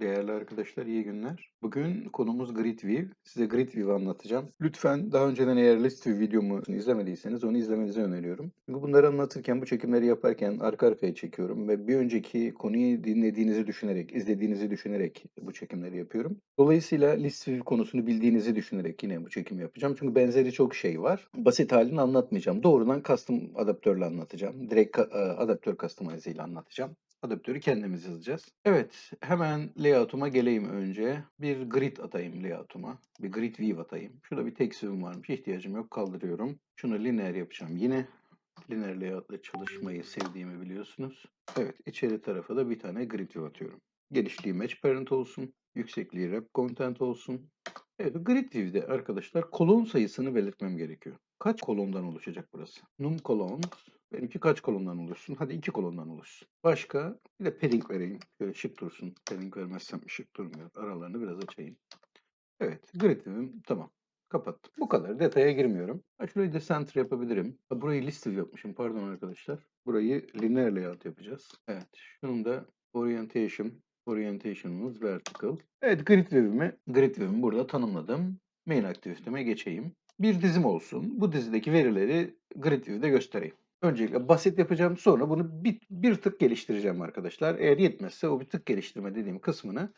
Değerli arkadaşlar iyi günler. Bugün konumuz GridView. Size GridView anlatacağım. Lütfen daha önceden eğer ListView videomu izlemediyseniz onu izlemenizi öneriyorum. Çünkü bunları anlatırken, bu çekimleri yaparken arka arkaya çekiyorum ve bir önceki konuyu dinlediğinizi düşünerek, izlediğinizi düşünerek bu çekimleri yapıyorum. Dolayısıyla ListView konusunu bildiğinizi düşünerek yine bu çekimi yapacağım. Çünkü benzeri çok şey var. Basit halini anlatmayacağım. Doğrudan custom adaptörle anlatacağım. Direkt adaptör customize ile anlatacağım. Adaptörü kendimiz yazacağız. Evet, hemen layout'uma geleyim önce. Bir grid atayım layout'uma. Bir grid view atayım. Şurada bir text view'um varmış. İhtiyacım yok. Kaldırıyorum. Şunu linear yapacağım yine. Linear layout'la çalışmayı sevdiğimi biliyorsunuz. Evet, içeri tarafa da bir tane grid view atıyorum. Genişliği match parent olsun. Yüksekliği wrap content olsun. Evet, grid view'de arkadaşlar kolon sayısını belirtmem gerekiyor. Kaç kolondan oluşacak burası? Num columns Benimki kaç kolondan oluşsun? Hadi iki kolondan oluşsun. Başka bir de padding vereyim. Şöyle şık dursun. Padding vermezsem şık durmuyor. Aralarını biraz açayım. Evet. Grid'im tamam. Kapattım. Bu kadar. Detaya girmiyorum. Ha, şurayı da center yapabilirim. Ha, burayı list view yapmışım. Pardon arkadaşlar. Burayı linear layout yapacağız. Evet. Şunun da orientation. Orientation'ımız vertical. Evet grid view'imi, grid view'imi burada tanımladım. Main aktiviteme geçeyim. Bir dizim olsun. Bu dizideki verileri grid view'de göstereyim. Öncelikle basit yapacağım. Sonra bunu bir, bir tık geliştireceğim arkadaşlar. Eğer yetmezse o bir tık geliştirme dediğim kısmını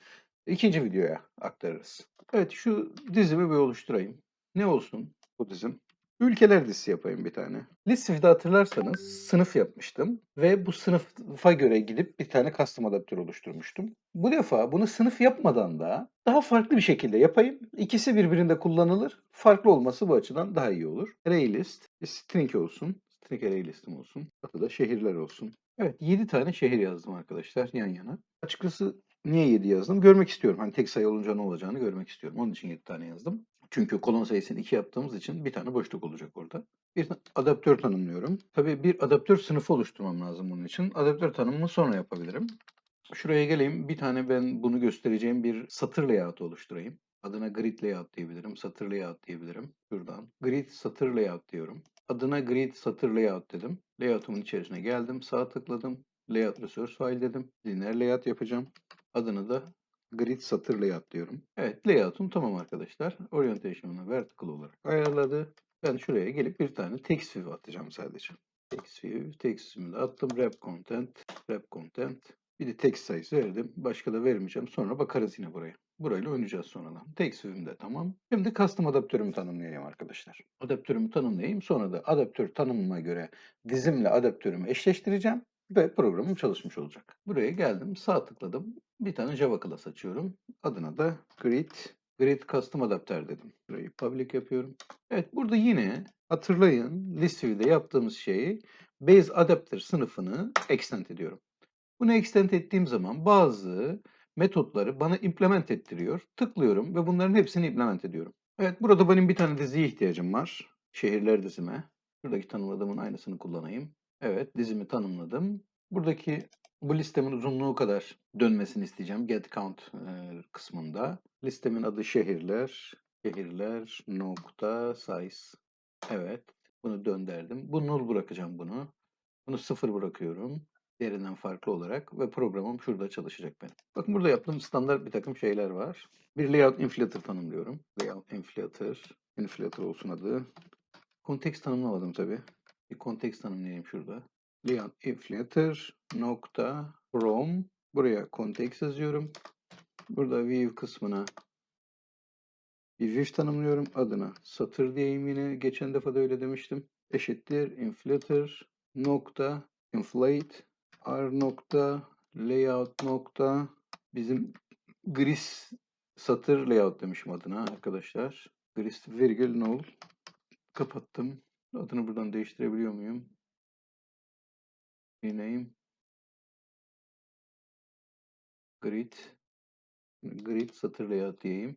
ikinci videoya aktarırız. Evet şu dizimi bir oluşturayım. Ne olsun bu dizim? Ülkeler dizisi yapayım bir tane. Listview'de hatırlarsanız sınıf yapmıştım ve bu sınıfa göre gidip bir tane custom adaptör oluşturmuştum. Bu defa bunu sınıf yapmadan da daha farklı bir şekilde yapayım. İkisi birbirinde kullanılır. Farklı olması bu açıdan daha iyi olur. Array list, string olsun. Array listim olsun. Adı da şehirler olsun. Evet 7 tane şehir yazdım arkadaşlar yan yana. Açıkçası niye 7 yazdım? Görmek istiyorum. Hani tek sayı olunca ne olacağını görmek istiyorum. Onun için 7 tane yazdım. Çünkü kolon sayısını 2 yaptığımız için bir tane boşluk olacak orada. Bir adaptör tanımlıyorum. Tabii bir adaptör sınıfı oluşturmam lazım bunun için. Adaptör tanımını sonra yapabilirim. Şuraya geleyim. Bir tane ben bunu göstereceğim bir satır layout oluşturayım. Adına grid layout diyebilirim. Satır layout diyebilirim. Şuradan. Grid satır layout diyorum. Adına grid satır layout dedim. Layout'umun içerisine geldim. Sağ tıkladım. Layout resource file dedim. Linear layout yapacağım. Adını da grid satır layout diyorum. Evet layout'um tamam arkadaşlar. Orientation'ını vertical olarak ayarladı. Ben şuraya gelip bir tane text view atacağım sadece. Text view, text view'unu da attım. Wrap content, wrap content. Bir de text sayısı verdim. Başka da vermeyeceğim. Sonra bakarız yine buraya. Burayla oynayacağız sonradan. Text de tamam. Şimdi custom adaptörümü tanımlayayım arkadaşlar. Adaptörümü tanımlayayım. Sonra da adaptör tanımıma göre dizimle adaptörümü eşleştireceğim ve programım çalışmış olacak. Buraya geldim. Sağ tıkladım. Bir tane Java class açıyorum. Adına da grid grid custom adapter dedim. Burayı public yapıyorum. Evet burada yine hatırlayın list yaptığımız şeyi base adapter sınıfını extend ediyorum. Bunu extend ettiğim zaman bazı metotları bana implement ettiriyor. Tıklıyorum ve bunların hepsini implement ediyorum. Evet burada benim bir tane diziye ihtiyacım var. Şehirler dizime. Şuradaki tanımladığımın aynısını kullanayım. Evet dizimi tanımladım. Buradaki bu listemin uzunluğu kadar dönmesini isteyeceğim get count kısmında. Listemin adı şehirler. Şehirler nokta size. Evet bunu dönderdim. Bu null bırakacağım bunu. Bunu sıfır bırakıyorum diğerinden farklı olarak ve programım şurada çalışacak benim. Bakın burada yaptığım standart bir takım şeyler var. Bir layout inflator tanımlıyorum. Layout inflator, inflator olsun adı. Kontekst tanımlamadım tabii. Bir kontekst tanımlayayım şurada. Layout inflator nokta from buraya kontekst yazıyorum. Burada view kısmına bir view tanımlıyorum. Adına satır diyeyim yine. Geçen defa da öyle demiştim. Eşittir inflator nokta inflate r nokta layout nokta bizim gris satır layout demişim adına arkadaşlar. Gris virgül null kapattım. Adını buradan değiştirebiliyor muyum? Rename grid grid satır layout diyeyim.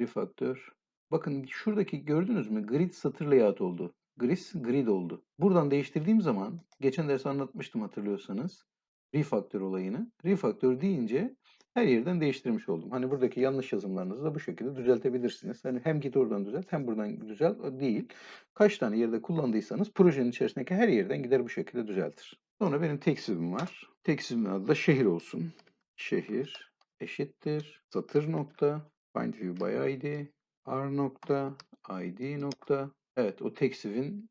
Refactor. Bakın şuradaki gördünüz mü? Grid satır layout oldu. Gris grid oldu. Buradan değiştirdiğim zaman geçen ders anlatmıştım hatırlıyorsanız. Refactor olayını. Refactor deyince her yerden değiştirmiş oldum. Hani buradaki yanlış yazımlarınızı da bu şekilde düzeltebilirsiniz. Hani hem git oradan düzelt hem buradan düzelt değil. Kaç tane yerde kullandıysanız projenin içerisindeki her yerden gider bu şekilde düzeltir. Sonra benim text view'im var. View'in adı da şehir olsun. Şehir eşittir satır nokta find view by id r nokta id nokta evet o teksivin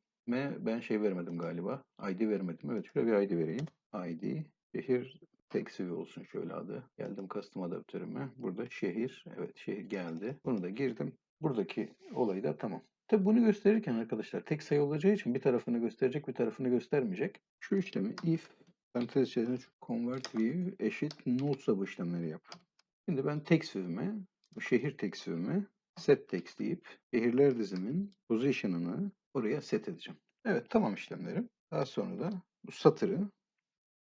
ben şey vermedim galiba. ID vermedim. Evet şöyle bir ID vereyim. ID şehir teksivi olsun şöyle adı. Geldim custom adaptörüme. Burada şehir. Evet şehir geldi. Bunu da girdim. Buradaki olayı da tamam. Tabi bunu gösterirken arkadaşlar tek sayı olacağı için bir tarafını gösterecek bir tarafını göstermeyecek. Şu işlemi if parantez içerisinde convert view eşit notes'a bu işlemleri yap. Şimdi ben view'ime bu şehir text view'ime set text deyip şehirler dizimin position'ını oraya set edeceğim. Evet tamam işlemlerim. Daha sonra da bu satırı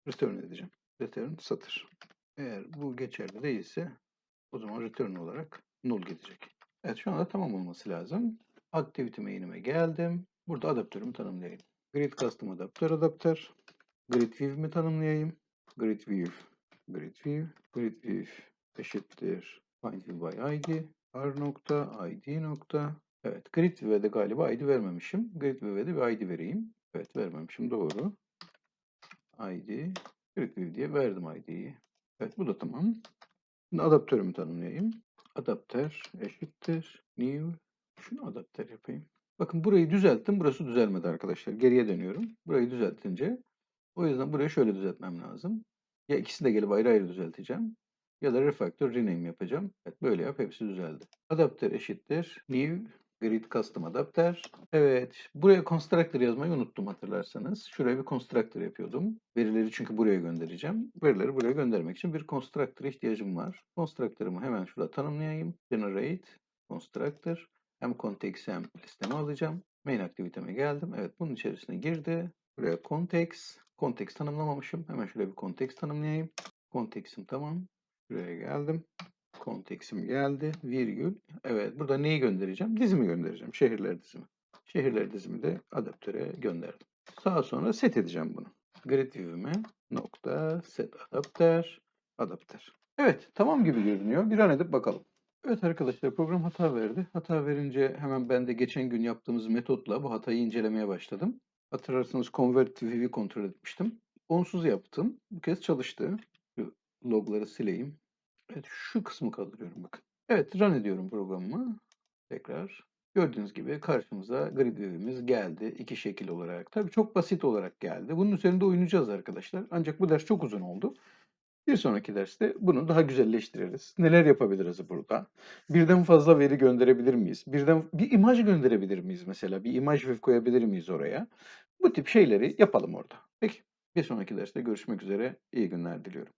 return edeceğim. Return satır. Eğer bu geçerli değilse o zaman return olarak null gidecek. Evet şu anda tamam olması lazım. Activity main'ime geldim. Burada adaptörümü tanımlayayım. Grid custom adaptör adaptör. Grid view'imi tanımlayayım. Grid view. Grid view. Grid view eşittir find view by id. R nokta id nokta Evet, grid view'e de galiba id vermemişim. Grid view'e de bir id vereyim. Evet, vermemişim. Doğru. id grid view diye verdim id'yi. Evet, bu da tamam. Şimdi adaptörümü tanımlayayım. Adaptör eşittir new. Şunu adaptör yapayım. Bakın burayı düzelttim. Burası düzelmedi arkadaşlar. Geriye dönüyorum. Burayı düzeltince o yüzden burayı şöyle düzeltmem lazım. Ya ikisini de gelip ayrı ayrı düzelteceğim. Ya da refactor rename yapacağım. Evet böyle yap. Hepsi düzeldi. Adaptör eşittir new Grid Custom Adapter. Evet. Buraya constructor yazmayı unuttum hatırlarsanız. Şuraya bir constructor yapıyordum. Verileri çünkü buraya göndereceğim. Verileri buraya göndermek için bir constructor ihtiyacım var. Constructor'ımı hemen şurada tanımlayayım. Generate constructor. Hem context hem listemi alacağım. Main aktiviteme geldim. Evet bunun içerisine girdi. Buraya context. Context tanımlamamışım. Hemen şuraya bir context tanımlayayım. Context'im tamam. Şuraya geldim. Konteksim geldi. Virgül. Evet. Burada neyi göndereceğim? Dizimi göndereceğim. Şehirler dizimi. Şehirler dizimi de adaptöre gönderdim. Sağa sonra set edeceğim bunu. Grid view'ime nokta set adapter adapter. Evet. Tamam gibi görünüyor. Bir an edip bakalım. Evet arkadaşlar program hata verdi. Hata verince hemen ben de geçen gün yaptığımız metotla bu hatayı incelemeye başladım. Hatırlarsanız convert view'i kontrol etmiştim. Onsuz yaptım. Bu kez çalıştı. Logları sileyim. Evet şu kısmı kaldırıyorum bakın. Evet run ediyorum programımı. Tekrar. Gördüğünüz gibi karşımıza grid view'imiz geldi. iki şekil olarak. Tabii çok basit olarak geldi. Bunun üzerinde oynayacağız arkadaşlar. Ancak bu ders çok uzun oldu. Bir sonraki derste bunu daha güzelleştiririz. Neler yapabiliriz burada? Birden fazla veri gönderebilir miyiz? Birden bir imaj gönderebilir miyiz mesela? Bir imaj view koyabilir miyiz oraya? Bu tip şeyleri yapalım orada. Peki bir sonraki derste görüşmek üzere. İyi günler diliyorum.